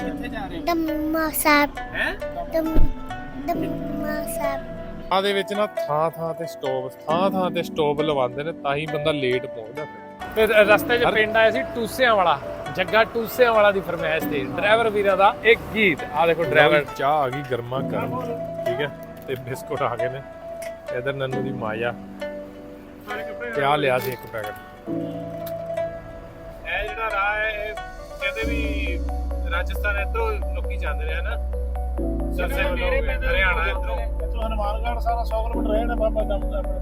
ਕਿੱਥੇ ਜਾ ਰਹੇ ਦਮਾ ਸਾਹਿਬ। ਹੈ? ਦਮ ਦਮਾ ਸਾਹਿਬ। ਆ ਦੇ ਵਿੱਚ ਨਾ ਥਾਂ ਥਾਂ ਤੇ ਸਟੋਪ ਥਾਂ ਥਾਂ ਤੇ ਸਟੋਪ ਲਵਾਉਂਦੇ ਨੇ ਤਾਂ ਹੀ ਬੰਦਾ ਲੇਟ ਪਹੁੰਚਦਾ ਫਿਰ ਫਿਰ ਰਸਤੇ 'ਚ ਪਿੰਡ ਆਇਆ ਸੀ ਟੂਸਿਆਂ ਵਾਲਾ ਜੱਗਾ ਟੂਸਿਆਂ ਵਾਲਾ ਦੀ ਫਰਮਾਇਸ਼ ਤੇ। ਡਰਾਈਵਰ ਵੀਰਾਂ ਦਾ ਇੱਕ ਗੀਤ। ਆ ਦੇਖੋ ਡਰਾਈਵਰ। ਚਾਹ ਆ ਗਈ ਗਰਮਾ ਗਰਮ ਠੀਕ ਹੈ? ਤੇ ਬਿਸਕੁਟ ਆ ਗਏ ਨੇ। ਇਧਰ ਨੰਨੂ ਦੀ ਮਾਇਆ ਤੇ ਆ ਲਿਆ ਸੀ ਇੱਕ ਪੈਕਟ? ਇਹ ਜਿਹੜਾ ਰਾਹ ਹੈ ਇਹ ਕਹਿੰਦੇ ਵੀ ਰਾਜਸਥਾਨ ਇਧਰੋਂ ਲੋਕੀ ਜਾਂਦੇ ਨੇ ਹਨਾ? ਸਰਸੇ ਹਰਿਆਣਾ ਇਧਰੋਂ। ਤੋਂ ਹਨੂਮਾਨਗੜ੍ਹ ਸਾਰਾ 100 ਕਿਲੋਮੀਟਰ ਨਾ ਬਾਬਾ ਦਮ ਆਪਣੇ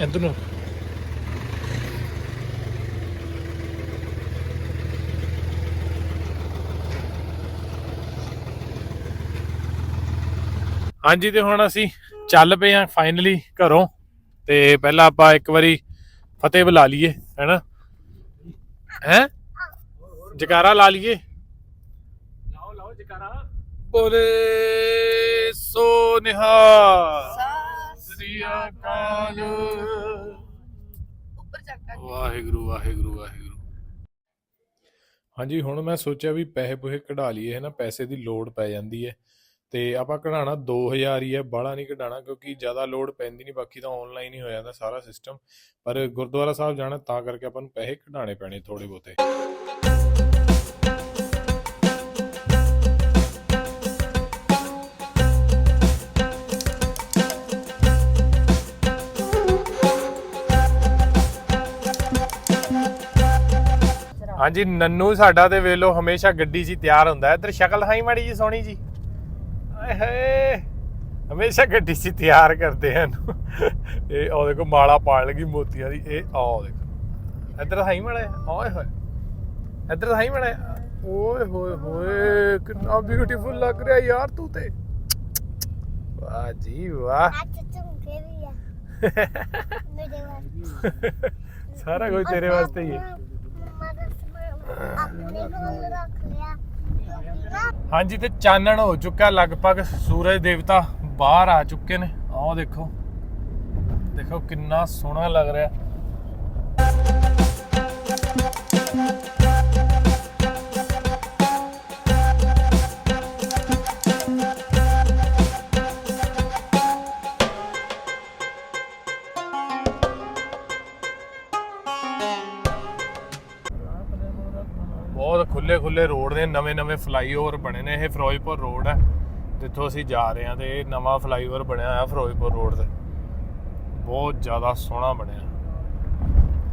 ਇਧਰ। ਨੂੰ ਹਾਂਜੀ ਤੇ ਹੁਣ ਅਸੀਂ ਚੱਲ ਪਏ ਆ ਫਾਈਨਲੀ ਘਰੋਂ ਤੇ ਪਹਿਲਾਂ ਆਪਾਂ ਇੱਕ ਵਾਰੀ ਫਤਿਹ ਬੁਲਾ ਲਈਏ ਹੈਨਾ? ਹੈ? ਜਕਾਰਾ ਲਾ ਲਈਏ। ਲਾਓ ਲਾਓ ਜਕਾਰਾ। ਬੋਲੇ ਸੋ ਨਿਹਾਲ। ਅਕਾਲ ਉੱਪਰ ਚੱਕ ਵਾਹਿਗੁਰੂ ਵਾਹਿਗੁਰੂ ਵਾਹਿਗੁਰੂ। ਹਾਂਜੀ ਹੁਣ ਮੈਂ ਸੋਚਿਆ ਵੀ ਪੈਸੇ ਪੂਹੇ ਕਢਾ ਲਈਏ ਹੈ ਨਾ ਪੈਸੇ ਦੀ ਲੋੜ ਪੈ ਜਾਂਦੀ ਹੈ ਤੇ ਆਪਾਂ ਕਢਾਣਾ 2000 ਹੀ ਹੈ ਬਾਹਲਾ ਨਹੀਂ ਕਢਾਣਾ ਕਿਉਂਕਿ ਜ਼ਿਆਦਾ ਲੋੜ ਪੈਂਦੀ ਨਹੀਂ ਬਾਕੀ ਤਾਂ ਆਨਲਾਈਨ ਹੀ ਹੋ ਜਾਂਦਾ ਸਾਰਾ ਸਿਸਟਮ ਪਰ ਗੁਰਦੁਆਰਾ ਸਾਹਿਬ ਜਾਣਾ ਤਾਂ ਕਰਕੇ ਆਪਾਂ ਨੂੰ ਪੈਸੇ ਕਢਾਣੇ ਪੈਣੇ ਥੋੜੇ ਬਹੁਤੇ। ਹਾਂਜੀ ਨੰਨੂ ਸਾਡਾ ਤੇ ਵੇਲੋ ਹਮੇਸ਼ਾ ਗੱਡੀ 'ਚ ਤਿਆਰ ਹੁੰਦਾ ਹੈ। ਇੱਧਰ ਸ਼ਕਲ ਦਿਖਾਈ ਮਾੜੀ ਜੀ ਸੋਹਣੀ ਜੀ। ਆਏ ਹਾਏ ਹਮੇਸ਼ਾ ਗੱਡੀ 'ਚ ਤਿਆਰ ਕਰਦੇ ਹਨ ਇਹ ਉਹ ਦੇਖੋ ਮਾਲਾ ਪਾਣ ਲੱਗੀ ਮੋਤੀਆਂ ਦੀ। ਇਹ ਆਹ ਦੇਖੋ। ਇੱਧਰ ਦਿਖਾਈ ਮਾੜਾ। ਓਏ ਹੋਏ। ਇੱਧਰ ਦਿਖਾਈ ਮਾੜਾ। ਓਏ ਹੋਏ ਹੋਏ ਕਿੰਨਾ ਬਿਊਟੀਫੁਲ ਲੱਗ ਰਿਹਾ ਯਾਰ ਤੂੰ ਤੇ। ਵਾਹ ਜੀ ਵਾਹ। ਅੱਜ ਝੁਮਕੇ ਵੀ ਆ। ਮੇਰੇ ਵਾਸਤੇ। ਸਾਰਾ ਕੁਝ ਤੇਰੇ ਵਾਸਤੇ ਹੀ। ਹੈ। ਆਪਣੇ ਕੋਲ ਰੱਖ ਲਿਆ ਹਾਂਜੀ ਤੇ ਚਾਨਣ ਹੋ ਚੁੱਕਾ ਲਗਭਗ ਸੂਰਜ ਦੇਵਤਾ ਬਾਹਰ ਆ ਚੁੱਕੇ ਨੇ। ਆਹ ਦੇਖੋ। ਦੇਖੋ ਕਿੰਨਾ ਸੋਹਣਾ ਲੱਗ ਰਿਹਾ। ਬਹੁਤ ਖੁੱਲੇ ਖੁੱਲੇ ਰੋਡ ਨੇ, ਨਵੇਂ ਨਵੇਂ ਫਲਾਈਓਵਰ ਬਣੇ ਨੇ ਇਹ ਫਿਰੋਜ਼ਪੁਰ ਰੋਡ ਹੈ, ਜਿੱਥੋਂ ਅਸੀਂ ਜਾ ਰਹੇ ਹਾਂ ਤੇ ਇਹ ਨਵਾਂ ਫਲਾਈਓਵਰ ਬਣਿਆ ਹੋਇਆ ਫਿਰੋਜ਼ਪੁਰ ਰੋਡ ਤੇ। ਬਹੁਤ ਜ਼ਿਆਦਾ ਸੋਹਣਾ ਬਣਿਆ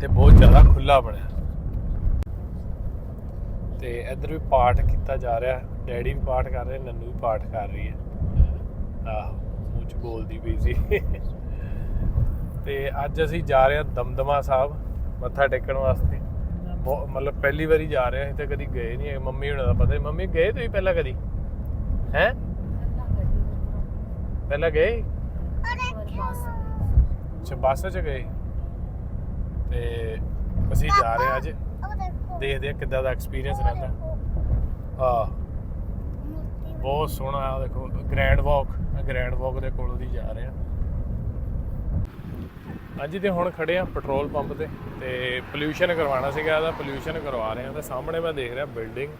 ਤੇ ਬਹੁਤ ਜ਼ਿਆਦਾ ਖੁੱਲਾ ਬਣਿਆ। ਤੇ ਇੱਧਰ ਵੀ ਪਾਠ ਕੀਤਾ ਜਾ ਰਿਹਾ, ਡੈਡੀ ਵੀ ਪਾਠ ਕਰ ਰਹੇ, ਨੰਨੂ ਵੀ ਪਾਠ ਕਰ ਰਹੀ ਹੈ। ਆਹੋ, ਮੂੰਹ ਚ ਬੋਲਦੀ ਪਈ ਸੀ। ਤੇ ਅੱਜ ਅਸੀਂ ਜਾ ਰਹੇ ਹਾਂ ਦਮਦਮਾ ਸਾਹਿਬ, ਮੱਥਾ ਟੇਕਣ ਵਾਸਤੇ। ਮਤਲਬ ਪਹਿਲੀ ਵਾਰੀ ਜਾ ਰਹੇ ਹਾਂ ਅਸੀਂ ਤਾਂ ਕਦੀ ਗਏ ਨਹੀਂ ਮੰਮੀ ਹੁਣਾਂ ਦਾ ਪਤਾ ਨਹੀਂ ਮੰਮੀ ਗਏ ਤੁਸੀਂ ਪਹਿਲਾਂ ਕਦੀ? ਹੈ? ਪਹਿਲਾਂ ਗਏ? ਅੱਛਾ, ਬੱਸ 'ਚ ਗਏ? ਤੇ ਅਸੀਂ ਜਾ ਰਹੇ ਹਾਂ ਅੱਜ। ਦੇਖਦੇ ਹਾਂ ਕਿੱਦਾਂ ਦਾ ਐਕਸਪੀਰੀਅੰਸ ਰਹਿੰਦਾ। ਹਾਂ। ਬਹੁਤ ਸੋਹਣਾ ਆ ਦੇਖੋ ਗ੍ਰੈਂਡ ਵਾਕ ਗ੍ਰੈਂਡ ਵਾਕ ਦੇ ਕੋਲੋਂ ਦੀ ਜਾ ਰਹੇ ਹਾਂ। ਹਾਂਜੀ ਤੇ ਹੁਣ ਖੜੇ ਆ ਪੈਟਰੋਲ ਪੰਪ ਤੇ ਤੇ ਪੋਲਿਊਸ਼ਨ ਕਰਵਾਉਣਾ ਸੀਗਾ ਇਹਦਾ ਪੋਲਿਊਸ਼ਨ ਕਰਵਾ ਰਹੇ ਆ ਤੇ ਸਾਹਮਣੇ ਮੈਂ ਦੇਖ ਰਿਹਾ ਬਿਲਡਿੰਗ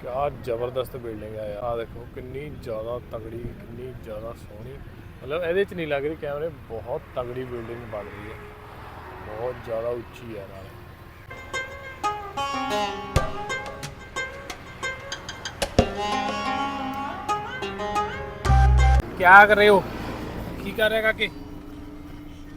ਕਿਆ ਜ਼ਬਰਦਸਤ ਬਿਲਡਿੰਗ ਆ ਯਾਰ ਆ ਦੇਖੋ ਕਿੰਨੀ ਜ਼ਿਆਦਾ ਤਗੜੀ ਕਿੰਨੀ ਜ਼ਿਆਦਾ ਸੋਹਣੀ ਮਤਲਬ ਇਹਦੇ 'ਚ ਨਹੀਂ ਲੱਗ ਰਹੀ ਕੈਮਰੇ ਬਹੁਤ ਤਗੜੀ ਬਿਲਡਿੰਗ ਬਣ ਰਹੀ ਹੈ ਬਹੁਤ ਜ਼ਿਆਦਾ ਉੱਚੀ ਹੈ ਨਾਲ क्या कर रहे हो की कर रहे काके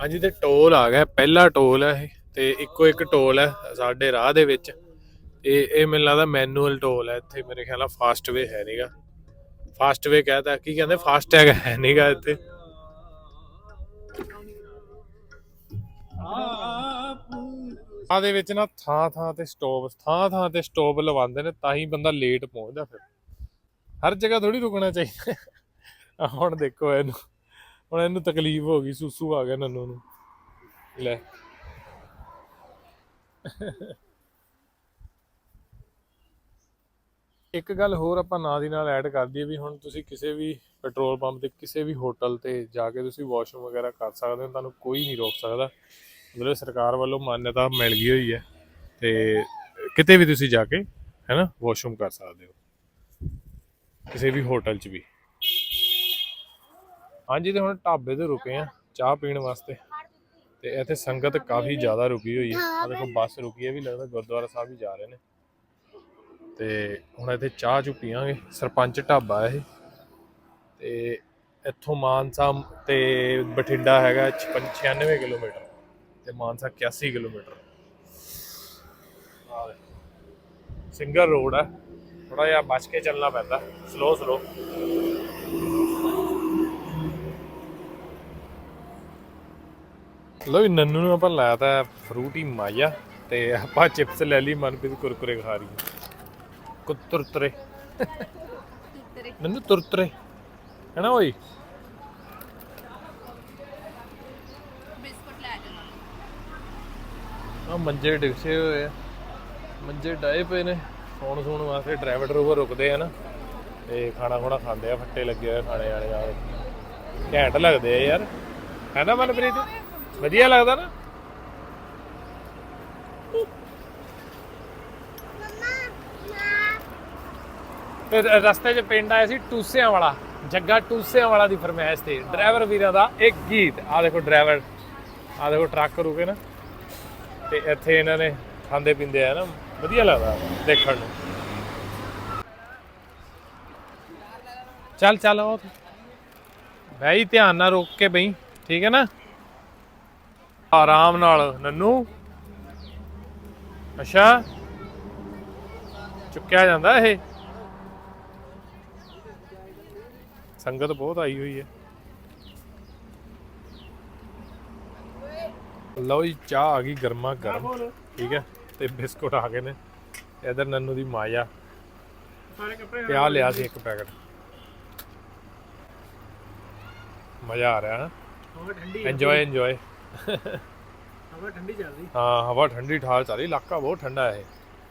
ਹਾਂਜੀ, ਤੇ ਟੋਲ ਆ ਗਿਆ, ਪਹਿਲਾ ਟੋਲ ਹੈ ਇਹ, ਤੇ ਇੱਕੋ ਇੱਕ ਟੋਲ ਹੈ ਸਾਡੇ ਰਾਹ ਦੇ ਵਿੱਚ। ਇਹ ਇਹ ਮੈਨੂੰ ਲੱਗਦਾ ਮੈਨੂਅਲ ਟੋਲ ਹੈ ਇੱਥੇ ਮੇਰੇ ਖਿਆਲ ਨਾਲ ਫਾਸਟ ਵੇ ਹੈ ਨਹੀਂਗਾ ਫਾਸਟ ਵੇ ਕਹਤਾ, ਕੀ ਕਹਿੰਦੇ? ਫਾਸਟ ਟੈਗ ਹੈ ਨਹੀਂਗਾ ਇੱਥੇ। ਆ ਦੇ ਵਿੱਚ ਨਾ ਥਾਂ ਥਾਂ ਤੇ ਸਟਾਪ ਥਾਂ ਥਾਂ ਤੇ ਸਟਾਪ ਲਵਾਉਂਦੇ ਨੇ, ਤਾਂ ਹੀ ਬੰਦਾ ਲੇਟ ਪਹੁੰਚਦਾ ਫਿਰ। ਹਰ ਜਗ੍ਹਾ ਥੋੜੀ ਰੁਕਣਾ ਚਾਹੀਦਾ। ਹੁਣ ਦੇਖੋ ਇਹਨੂੰ। ਹੁਣ ਇਹਨੂੰ ਤਕਲੀਫ ਹੋ ਗਈ, ਸੂਸੂ ਆ ਗਿਆ ਨੰਨੂ ਨੂੰ। ਲੈ। ਇੱਕ ਗੱਲ ਹੋਰ ਆਪਾਂ ਨਾਲ ਦੀ ਨਾਲ ਐਡ ਕਰ ਦਈਏ ਵੀ ਹੁਣ ਤੁਸੀਂ ਕਿਸੇ ਵੀ ਪੈਟਰੋਲ ਪੰਪ ਤੇ, ਕਿਸੇ ਵੀ ਹੋਟਲ ਤੇ ਜਾ ਕੇ ਤੁਸੀਂ ਵਾਸ਼ਰੂਮ ਵਗੈਰਾ ਕਰ ਸਕਦੇ ਹੋ, ਤੁਹਾਨੂੰ ਕੋਈ ਨਹੀਂ ਰੋਕ ਸਕਦਾ। ਮਤਲਬ ਸਰਕਾਰ ਵੱਲੋਂ ਮਾਨਤਾ ਮਿਲ ਗਈ ਹੋਈ ਹੈ ਤੇ ਕਿਤੇ ਵੀ ਤੁਸੀਂ ਜਾ ਕੇ ਹੈਨਾ ਵਾਸ਼ਰੂਮ ਕਰ ਸਕਦੇ ਹੋ। ਕਿਸੇ ਵੀ ਹੋਟਲ 'ਚ ਵੀ। ਹਾਂਜੀ ਤੇ ਹੁਣ ਢਾਬੇ ਤੇ ਰੁਕੇ ਆ, ਚਾਹ ਪੀਣ ਵਾਸਤੇ। ਤੇ ਇੱਥੇ ਸੰਗਤ ਕਾਫੀ ਜ਼ਿਆਦਾ ਰੁਕੀ ਹੋਈ ਹੈ ਆ ਦੇਖੋ, ਬੱਸ ਰੁਕੀ ਹੈ ਵੀ ਲੱਗਦਾ ਗੁਰਦੁਆਰਾ ਸਾਹਿਬ ਹੀ ਜਾ ਰਹੇ ਨੇ। ਤੇ ਹੁਣ ਇੱਥੇ ਚਾਹ ਚੁ ਪੀਵਾਂਗੇ ਸਰਪੰਚ ਢਾਬਾ ਇਹ। ਤੇ ਇੱਥੋਂ ਮਾਨਸਾ ਤੇ ਬਠਿੰਡਾ ਹੈਗਾ 96 ਕਿਲੋਮੀਟਰ। ਤੇ ਮਾਨਸਾ 81 ਕਿਲੋਮੀਟਰ। ਸਿੰਗਲ ਰੋਡ ਹੈ ਥੋੜਾ ਜਿਹਾ ਬਚ ਕੇ ਚੱਲਣਾ ਪੈਂਦਾ। ਸਲੋ ਸਲੋ ਲੋ ਨੰਨੂ ਨੂੰ ਆਪਾਂ ਲਾਇਆ ਤਾਂ ਫਰੂਟੀ ਮਾਇਆ ਤੇ ਆਪਾਂ ਚਿਪਸ ਲੈ ਲਈ ਮਨਪ੍ਰੀਤ ਕੁਰਕੁਰੇ ਖਾ ਰਹੀ ਹੈ। ਕੁੱਤਰਤਰੇ। ਨੰਨੂ ਤੁਰਤਰੇ। ਹੈ ਨਾ ਓਏ? ਬਿਸਕੁਟ ਲੈ ਜਾਣਾ ਆ ਮੰਜੇ ਡਿੱਗਸੇ ਹੋਏ ਆ। ਮੰਜੇ ਡਾਏ ਪਏ ਨੇ। ਸੌਣ ਸੌਣ ਵਾਸਤੇ ਡਰਾਈਵਰ ਡਰੂਵਰ ਰੁਕਦੇ ਆ ਨਾ। ਤੇ ਖਾਣਾ ਖੁਣਾ ਖਾਂਦੇ ਆ ਫੱਟੇ ਲੱਗੇ ਹੋਏ ਖਾਣੇ ਵਾਲੇ ਆ ਘੈਂਟ ਲੱਗਦੇ ਆ ਯਾਰ। ਹੈ ਨਾ ਮਨਪ੍ਰੀਤ? ਵਧੀਆ ਲੱਗਦਾ ਨਾ। ਤੇ ਰਸਤੇ 'ਚ ਪਿੰਡ ਆਇਆ ਸੀ ਟੂਸਿਆਂ ਵਾਲਾ, ਜੱਗਾ ਟੂਸਿਆਂ ਵਾਲਾ ਦੀ ਫਰਮਾਇਸ਼ ਤੇ। ਡਰਾਈਵਰ ਵੀਰਾਂ ਦਾ ਇੱਕ ਗੀਤ। ਆ ਦੇਖੋ ਡਰਾਈਵਰ ਆ ਦੇਖੋ ਟਰੱਕ ਰੁਕੇ ਨਾ। ਤੇ ਇੱਥੇ ਇਹਨਾਂ ਨੇ ਖਾਂਦੇ ਪੀਂਦੇ ਆ ਨਾ। ਵਧੀਆ ਲੱਗਦਾ ਦੇਖਣ ਨੂੰ। ਚੱਲ ਚੱਲ ਉਹ ਭਾਈ ਧਿਆਨ ਨਾਲ ਰੋਕ ਕੇ ਬਈ। ਠੀਕ ਹੈ ਨਾ? ਆਰਾਮ ਨਾਲ ਨੰਨੂ। ਅੱਛਾ। ਚੁੱਕਿਆ ਜਾਂਦਾ ਇਹ। ਸੰਗਤ ਬਹੁਤ ਆਈ ਹੋਈ ਹੈ। ਲਓ ਜੀ ਚਾਹ ਆ ਗਈ ਗਰਮਾ ਗਰਮ। ਠੀਕ ਹੈ ਤੇ ਬਿਸਕੁਟ ਆ ਗਏ ਨੇ। ਇਧਰ ਨੰਨੂ ਦੀ ਮਾਇਆ। ਸਾਰੇ ਕੱਪੜੇ ਤੇ ਆ ਲਿਆ ਸੀ ਇੱਕ ਪੈਕਟ। ਮਜ਼ਾ ਆ ਰਿਹਾ ਹੈ। ਇੰਜੋਏ ਇੰਜੋਏ ਹਵਾ ਠੰਡੀ ਚੱਲਦੀ ਹਾਂ ਹਵਾ ਠੰਡੀ ਠਾਰ ਚੱਲ ਰਹੀ ਇਲਾਕਾ ਬਹੁਤ ਠੰਡਾ ਹੈ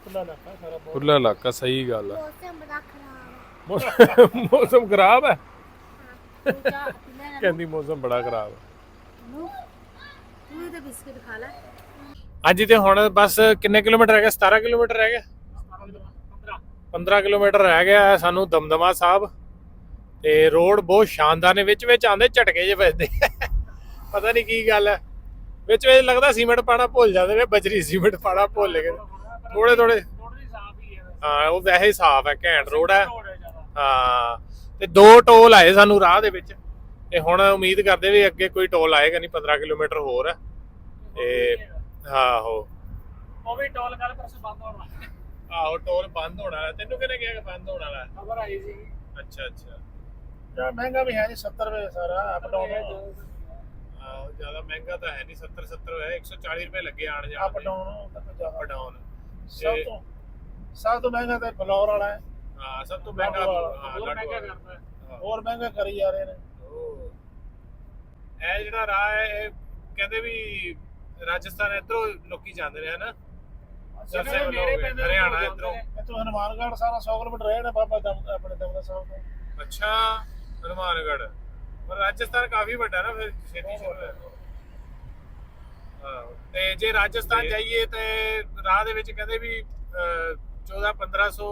ਖੁੱਲਾ ਇਲਾਕਾ ਸਾਰਾ ਬਹੁਤ। ਖੁੱਲਾ ਇਲਾਕਾ ਸਹੀ ਗੱਲ ਹੈ ਮੌਸਮ ਬੜਾ ਖਰਾਬ ਮੌਸਮ- ਮੌਸਮ ਖਰਾਬ ਹੈ ਹੈ ਤੂੰ ਚਾਹ ਪੀਣਾ ਨਾ। ਕਹਿੰਦੀ ਮੌਸਮ ਬੜਾ ਖਰਾਬ ਹੈ ਨੂੰ ਤੂੰ ਇਹਦਾ ਬਿਸਕਿਟ ਖਾ ਲੈ। ਅੱਜ ਤੇ ਹੁਣ ਬਸ ਕਿੰਨੇ ਕਿਲੋਮੀਟਰ ਰਹਿ ਗਿਆ? 17 ਕਿਲੋਮੀਟਰ ਰਹਿ ਗਿਆ? 15 ਕਿਲੋਮੀਟਰ ਰਹਿ ਗਿਆ ਹੈ ਸਾਨੂੰ ਦਮਦਮਾ ਸਾਹਿਬ। ਤੇ ਰੋਡ ਬਹੁਤ ਸ਼ਾਨਦਾਰ ਨੇ ਵਿੱਚ ਵਿੱਚ ਆਂਦੇ ਝਟਕੇ ਜੇ ਵੱਜਦੇ। ਪਤਾ ਨਹੀਂ ਕੀ ਗੱਲ ਹੈ ਵਿੱਚ ਵਿੱਚ ਲੱਗਦਾ ਸੀਮੈਂਟ ਪਾਣਾ ਭੁੱਲ ਜਾਂਦੇ ਨੇ ਬਜਰੀ ਸੀਮੈਂਟ ਪਾਣਾ ਭੁੱਲ ਗਏ ਥੋੜੇ ਥੋੜੇ ਥੋੜੀ ਸਾਫ਼ ਹੀ ਹੈ ਹਾਂ ਉਹ ਵੈਸੇ ਹੀ ਸਾਫ਼ ਹੈ ਘੈਂਟ ਰੋਡ ਹੈ। ਹੈ ਹਾਂ ਤੇ ਦੋ ਟੋਲ ਆਏ ਸਾਨੂੰ ਰਾਹ ਦੇ ਵਿੱਚ। ਤੇ ਹੁਣ ਉਮੀਦ ਕਰਦੇ ਵੀ ਅੱਗੇ ਕੋਈ ਟੋਲ ਆਏਗਾ ਨਹੀਂ 15 ਕਿਲੋਮੀਟਰ ਹੋਰ ਹੈ। ਤੇ ਆਹੋ ਉਹ ਵੀ ਟੋਲ ਕਰ ਪਰ ਬੰਦ ਹੋਣਾ। ਆਹੋ ਟੋਲ ਬੰਦ ਹੋਣ ਵਾਲਾ। ਤੈਨੂੰ ਕਿਹਨੇ ਕਿਹਾ ਕਿ ਬੰਦ ਹੋਣ ਵਾਲਾ? ਖਬਰ ਆਈ ਸੀ। ਅੱਛਾ ਅੱਛਾ। ਮਹਿੰਗਾ ਵੀ ਹੈ ਜੀ 70 ਰੁਪਏ ਸਾਰਾ ਅਪ ਡਾਊਨ ਆਹੋ ਜ਼ਿਆਦਾ ਮਹਿੰਗਾ ਤਾਂ ਹੈ ਨਹੀਂ 70 70 ਹੈ 140 ਰੁਪਏ ਲੱਗੇ ਆਣ ਜਾਣ ਅਪ ਡਾਊਨ ਤਾਂ ਜ਼ਿਆਦਾ। ਡਾਊਨ ਸਭ ਤੋਂ ਸਭ ਤੋਂ ਮਹਿੰਗਾ ਤਾਂ ਫਲੋਰ ਵਾਲਾ ਹੈ। ਹਾਂ ਸਭ ਤੋਂ ਮਹਿੰਗਾ ਹਾਂ ਹੋਰ ਮਹਿੰਗਾ। ਕਰਦਾ ਹੈ। ਹੋਰ ਮਹਿੰਗਾ ਕਰੀ ਜਾ ਰਹੇ ਨੇ। ਇਹ ਜਿਹੜਾ ਰਾਹ ਹੈ ਇਹ ਕਹਿੰਦੇ ਵੀ ਰਾਜਸਥਾਨ ਇਧਰੋਂ ਲੋਕੀ ਜਾਂਦੇ ਨੇ ਹਨਾ ਸਰਸੇ ਹਰਿਆਣਾ ਇੱਧਰੋਂ। ਇੱਥੋਂ ਹਨੂਮਾਨਗੜ੍ਹ ਸਾਰਾ 100 ਕਿਲੋਮੀਟਰ ਰਹੇ ਨੇ ਬਾਬਾ ਦਮ ਆਪਣੇ ਦਮਦਾ ਸਾਹਿਬ ਤੋਂ। ਅੱਛਾ ਹਨੂਮਾਨਗੜ੍ਹ। ਪਰ ਰਾਜਸਥਾਨ ਕਾਫੀ ਵੱਡਾ ਨਾ ਫਿਰ ਛੇਤੀ ਸ਼ੁਰੂ ਹੈ ਹਾਂ ਤੇ ਜੇ ਰਾਜਸਥਾਨ ਜਾਈਏ ਤੇ ਰਾਹ ਦੇ ਵਿੱਚ ਕਹਿੰਦੇ ਵੀ 14 1500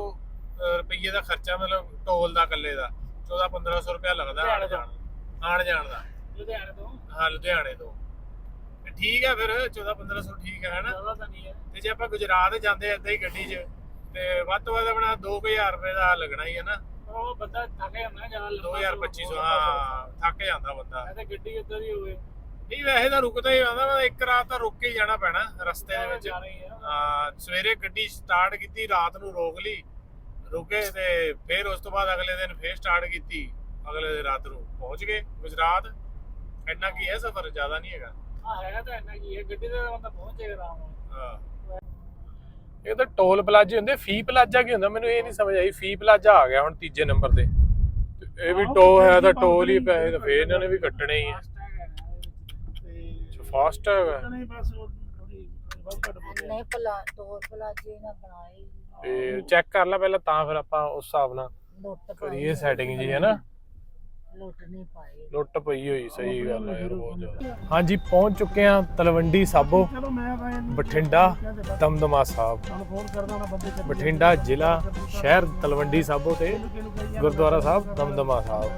ਰੁਪਏ ਦਾ ਖਰਚਾ ਮਤਲਬ ਟੋਲ ਦਾ ਇਕੱਲੇ ਦਾ। 14 1500 ਰੁਪਏ ਲੱਗਦਾ ਆਣ ਲੁਧਿਆਣੇ ਤੋਂ। ਜਾਣ ਆਣ ਜਾਣ ਦਾ। ਲੁਧਿਆਣੇ ਤੋਂ? ਹਾਂ ਲੁਧਿਆਣੇ ਤੋਂ। ਤੇ ਠੀਕ ਹੈ ਫਿਰ 14 1500 ਠੀਕ ਹੈ ਹਨਾ? ਜ਼ਿਆਦਾ ਤਾਂ ਨਹੀਂ ਹੈ। ਤੇ ਜੇ ਆਪਾਂ ਗੁਜਰਾਤ ਜਾਂਦੇ ਏਦਾਂ ਹੀ ਗੱਡੀ 'ਚ ਤੇ ਵੱਧ ਤੋਂ ਵੱਧ ਆਪਣਾ 2000 ਰੁਪਏ ਦਾ ਲੱਗਣਾ ਹੀ ਹੈ ਨਾ। ਉਹ ਬੰਦਾ ਥੱਕ ਜਾਂਦਾ ਜ਼ਿਆਦਾ 2250 ਹਾਂ। ਥੱਕ ਜਾਂਦਾ ਬੰਦਾ। ਮੈਂ ਤਾਂ ਗੱਡੀ ਉੱਧਰ ਹੀ ਹੋਵੇ। ਨਹੀਂ ਵੈਸੇ ਤਾਂ ਰੁਕਦਾ ਹੀ ਆਉਂਦਾ ਵਾ ਇੱਕ ਰਾਤ ਤਾਂ ਰੁਕ ਕੇ ਹੀ ਜਾਣਾ ਪੈਣਾ ਰਸਤੇ ਦੇ ਵਿੱਚ। ਹੀ। ਸਵੇਰੇ ਗੱਡੀ ਸਟਾਰਟ ਕੀਤੀ ਰਾਤ ਨੂੰ ਰੋਕ ਲਈ ਰੁਕੇ ਤੇ ਫਿਰ ਉਸ ਤੋਂ ਬਾਅਦ ਅਗਲੇ ਦਿਨ ਫੇਰ ਸਟਾਰਟ ਕੀਤੀ ਅਗਲੇ ਦਿਨ ਰਾਤ ਨੂੰ ਪਹੁੰਚ ਗਏ। ਗੁਜਰਾਤ ਇੰਨਾ ਕੀ ਹੈ ਸਫ਼ਰ? ਜ਼ਿਆਦਾ ਨਹੀਂ ਹੈਗਾ। ਹਾਂ ਹੈਗਾ ਤਾਂ ਇੰਨਾ ਕੀ ਹੈ ਗੱਡੀ ਤੇ ਬੰਦਾ ਪਹੁੰਚ ਜਾਏਗਾ ਆਰਾਮ ਨਾਲ। ਹਾਂ। ਇਹ ਤਾਂ ਟੋਲ ਪਲਾਜ਼ੇ ਹੁੰਦੇ ਫੀ ਪਲਾਜ਼ਾ ਕੀ ਹੁੰਦਾ? ਮੈਨੂੰ ਇਹ ਨਹੀਂ ਸਮਝ ਆਈ ਫੀ ਪਲਾਜ਼ਾ ਆ ਗਿਆ ਹੁਣ ਤੀਜੇ ਨੰਬਰ ਤੇ। ਇਹ ਵੀ ਟੋ ਹੈ ਤਾਂ ਟੋਲ ਹੀ ਪੈਸੇ ਤਾਂ ਫੇਰ ਇਹਨਾਂ ਨੇ ਵੀ ਕੱਟਣੇ ਹੀ ਆ। ਤੇ ਫਾਸਟ ਹੈਗਾ। ਨਹੀਂ ਬਸ ਨਾ ਬਣਾਏ। ਤੇ ਚੈੱਕ ਕਰ ਲੈ ਪਹਿਲਾਂ ਤਾਂ ਫਿਰ ਆਪਾਂ ਉਸ ਹਿਸਾਬ ਨਾਲ ਕਰੀਏ ਸੈਟਿੰਗ ਜੀ ਹੈ ਨਾ? ਲੁੱਟ ਨਹੀਂ ਪਾਏ ਲੁੱਟ ਪਈ ਹੋਈ ਸਹੀ ਗੱਲ ਹੈ ਯਾਰ ਬਹੁਤ ਜ਼ਿਆਦਾ। ਹਾਂਜੀ ਪਹੁੰਚ ਚੁੱਕੇ ਆ ਤਲਵੰਡੀ ਸਾਬੋ ਚਲੋ ਮੈਂ ਬਠਿੰਡਾ ਦਮਦਮਾ ਸਾਹਿਬ। ਤੁਹਾਨੂੰ ਫੋਨ ਕਰਦਾ ਨਾ ਬੰਦੇ ਚੱਲ। ਬਠਿੰਡਾ ਜ਼ਿਲ੍ਹਾ ਸ਼ਹਿਰ ਤਲਵੰਡੀ ਸਾਬੋ ਤੇ ਗੁਰਦੁਆਰਾ ਸਾਹਿਬ ਦਮਦਮਾ ਸਾਹਿਬ।